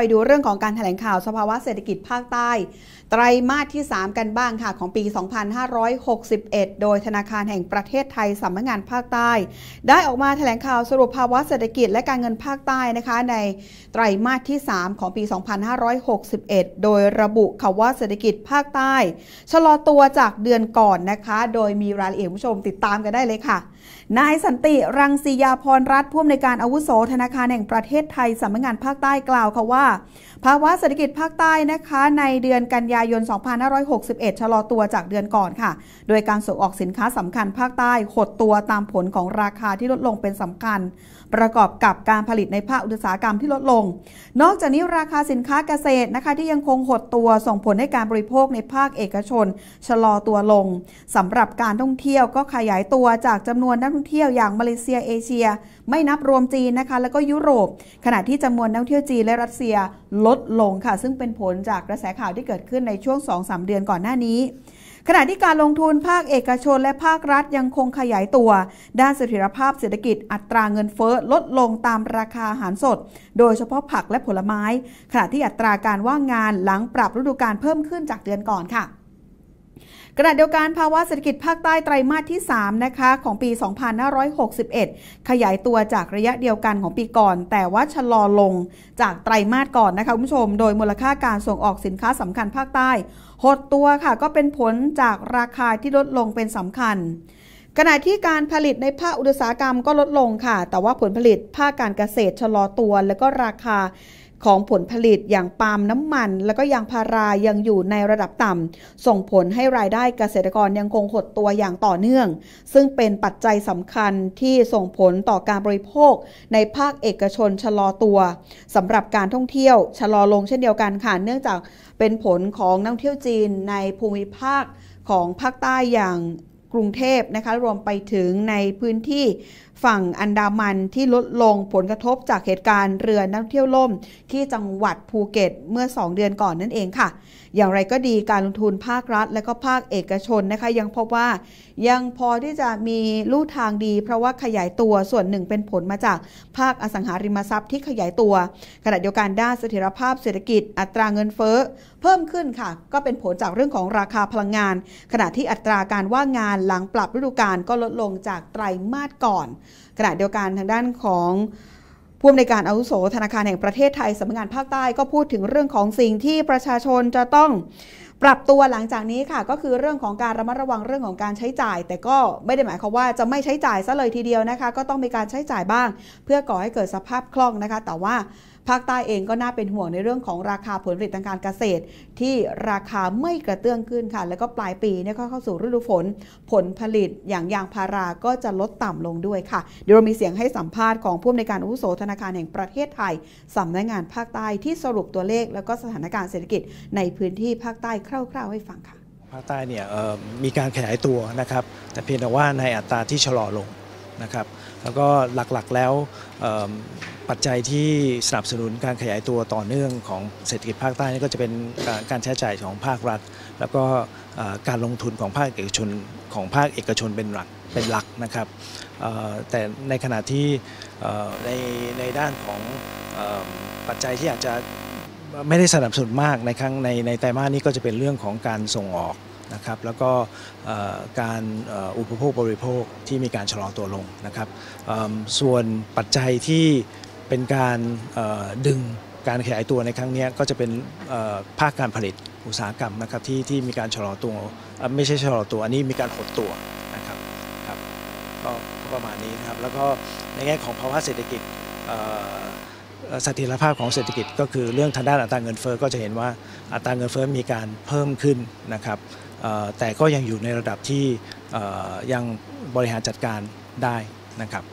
ไปดูเรื่องของการแถลงข่าวสภาวะเศรษฐกิจภาคใต้ ไตรมาสที่ 3 กันบ้างค่ะของปี 2561 โดยธนาคารแห่งประเทศไทยสำนักงานภาคใต้ ได้ออกมาแถลงข่าวสรุปภาวะเศรษฐกิจและการเงินภาคใต้นะคะ ในไตรมาสที่ 3 ของปี 2561 โดยระบุค่ะว่าเศรษฐกิจภาคใต้ชะลอตัวจากเดือนก่อนนะคะ โดยมีรายละเอียดผู้ชมติดตามกันได้เลยค่ะ นายสันติรังสียาพรรัฐผู้อำนวยการอาวุโสธนาคารแห่งประเทศไทยสำนักงานภาคใต้กล่าวค่ะว่า ภาวะเศรษฐกิจภาคใต้นะคะ ในเดือนกันยายน 2561 ชะลอตัวจากเดือนก่อนค่ะ โดยการส่งออกสินค้าสำคัญภาคใต้หดตัวตามผลของราคาที่ลดลงเป็นสำคัญ ประกอบกับการผลิตในภาคอุตสาหกรรมที่ลดลง นอกจากนี้ราคาสินค้าเกษตรนะคะที่ยังคงหดตัวส่งผลให้การบริโภคในภาคเอกชน ชะลอตัวลงสำหรับการท่องเที่ยวก็ขยายตัวจากจำนวนนักท่องเที่ยวอย่างมาเลเซียเอเชีย ไม่นับรวมจีนนะคะ แล้วก็ยุโรป ขณะที่จำนวนนักท่องเที่ยวจีนและรัสเซียลดลงค่ะ ซึ่งเป็นผลจากกระแสข่าวที่เกิดขึ้นในช่วง 2-3 เดือนก่อนหน้านี้ขณะที่การลงทุนภาคเอกชนและภาครัฐยังคงขยายตัว ด้านเสถียรภาพเศรษฐกิจอัตราเงินเฟ้อลดลงตามราคาอาหารสด โดยเฉพาะผักและผลไม้ ขณะที่อัตราการว่างงานหลังปรับฤดูกาลเพิ่มขึ้นจากเดือนก่อนค่ะ ขณะเดียวกันภาวะเศรษฐกิจภาคใต้ไตรมาสที่ 3 นะคะของปี 2561 ขยายตัวจากระยะเดียวกันของปีก่อน แต่ว่าชะลอลงจากไตรมาสก่อนนะคะคุณผู้ชม โดยมูลค่าการส่งออกสินค้าสำคัญภาคใต้ หดตัวค่ะก็เป็นผลจากราคาที่ลดลงเป็นสำคัญขณะที่การผลิตในภาคอุตสาหกรรมก็ลดลงค่ะ แต่ว่าผลผลิตภาคการเกษตรชะลอตัว แล้วก็ราคา ของผลผลิตอย่างปาล์มน้ำมัน แล้วก็ยางพารายังอยู่ในระดับต่ำส่งผลให้รายได้เกษตรกรยังคงหดตัวอย่างต่อเนื่อง ซึ่งเป็นปัจจัยสำคัญที่ส่งผลต่อการบริโภค ในภาคเอกชนชะลอตัวสำหรับการท่องเที่ยวชะลอลงเช่นเดียวกันค่ะเนื่องจากเป็นผลของนักท่องเที่ยวจีนในภูมิภาคของภาคใต้อย่างกรุงเทพนะคะรวมไปถึงในพื้นที่ ฝั่งอันดามันที่ลดลงผลกระทบจากเหตุการณ์เรือนักเที่ยวล่ม ที่จังหวัดภูเก็ตเมื่อ 2 เดือนก่อนนั่นเองค่ะ อย่างไรก็ดีการลงทุนภาครัฐ และก็ภาคเอกชนนะคะยังพบว่ายังพอที่จะมีลู่ทางดี เพราะว่าขยายตัวส่วนหนึ่งเป็นผลมาจากภาคอสังหาริมทรัพย์ที่ขยายตัว ขณะเดียวกันด้านเสถียรภาพเศรษฐกิจอัตราเงินเฟ้อเพิ่มขึ้นค่ะ ก็เป็นผลจากเรื่องของราคาพลังงาน ขณะที่อัตราการว่างงานหลังปรับฤดูกาลก็ลดลงจากไตรมาสก่อนขณะเดียวกันทางด้านของผู้อำนวยการอาวุโสธนาคารแห่งประเทศไทยสำนักงานภาคใต้ก็พูดถึงเรื่องของสิ่งที่ประชาชนจะต้องปรับตัวหลังจากนี้ค่ะ ก็คือเรื่องของการระมัดระวังเรื่องของการใช้จ่าย แต่ก็ไม่ได้หมายความว่าจะไม่ใช้จ่ายซะเลยทีเดียวนะคะ ก็ต้องมีการใช้จ่ายบ้าง เพื่อก่อให้เกิดสภาพคล่องนะคะ แต่ว่า ภาคใต้เองก็น่าเป็นห่วงในเรื่องของราคาผลผลิตทางการเกษตร ที่ราคาไม่กระเตื้องขึ้นค่ะ แล้วก็ปลายปีเนี่ยก็เข้าสู่ฤดูฝน ผลผลิตอย่างยางพาราก็จะลดต่ำลงด้วยค่ะ เดี๋ยวเรามีเสียงให้สัมภาษณ์ของผู้อำนวยการอุโสธนาคารแห่งประเทศไทยสำนักงานภาคใต้ที่สรุปตัวเลข แล้วก็สถานการณ์เศรษฐกิจในพื้นที่ภาคใต้คร่าวๆให้ฟังค่ะภาคใต้เนี่ยมีการขยายตัวนะครับ แต่เพียงแต่ว่าในอัตราที่ชะลอลงนะครับ แล้วก็หลักๆแล้ว ปัจจัยที่สนับสนุนการขยายตัวต่อเนื่องของเศรษฐกิจภาคใต้นี่ก็จะเป็นการใช้จ่ายของภาครัฐ แล้วก็การลงทุนของภาคเอกชนของภาคเอกชนเป็นหลักเป็นหลักนะครับแต่ในขณะที่ในในด้านของปัจจัยที่อาจจะไม่ได้สนับสนุนมากในครั้งในในไตรมาสนี้ก็จะเป็นเรื่องของการส่งออกนะครับแล้วก็การอุปโภคบริโภคที่มีการชะลอตัวลงนะครับส่วนปัจจัยที่ เป็นการดึงการขยายตัวในครั้งนี้ก็จะเป็นภาคการผลิตอุตสาหกรรมนะครับที่ที่มีการชะลอตัวไม่ใช่ชะลอตัวอันนี้มีการหดตัวนะครับครับก็ประมาณนี้นะครับแล้วก็ในแง่ของภาวะเศรษฐกิจสถียรภาพของเศรษฐกิจก็คือเรื่องทางด้านอัตราเงินเฟ้อก็จะเห็นว่าอัตราเงินเฟ้อมีการเพิ่มขึ้นนะครับแต่ก็ยังอยู่ในระดับที่ยังบริหารจัดการได้นะครับ